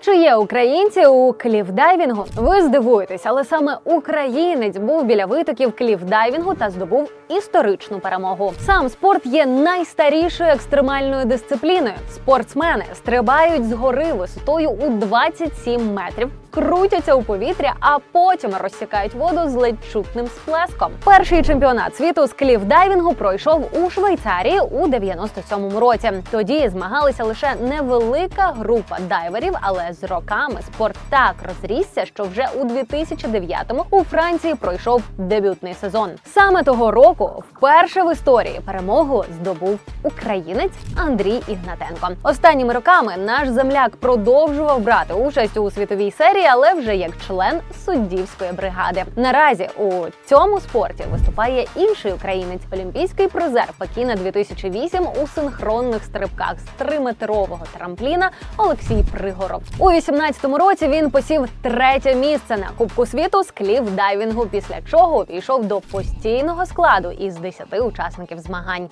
Чи є українці у кліфдайвінгу? Ви здивуєтесь, але саме українець був біля витоків клівдайвінгу та здобув історичну перемогу. Сам спорт є найстарішою екстремальною дисципліною. Спортсмени стрибають з гори висотою у 27 метрів, крутяться у повітря, а потім розсікають воду з ледь чутним сплеском. Перший чемпіонат світу з клівдайвінгу пройшов у Швейцарії у 97-му році. Тоді змагалися лише невелика група дайверів, але з роками спорт так розрісся, що вже у 2009-му у Франції пройшов дебютний сезон. Саме того року вперше в історії перемогу здобув українець Андрій Ігнатенко. Останніми роками наш земляк продовжував брати участь у світовій серії, але вже як член суддівської бригади. Наразі у цьому спорті виступає інший українець, олімпійський призер Пекіна 2008 у синхронних стрибках з триметрового трампліна Олексій Пригоров. У 18-му році він посів третє місце на Кубку світу з клів-дайвінгу, після чого увійшов до постійного складу із 10 учасників змагань.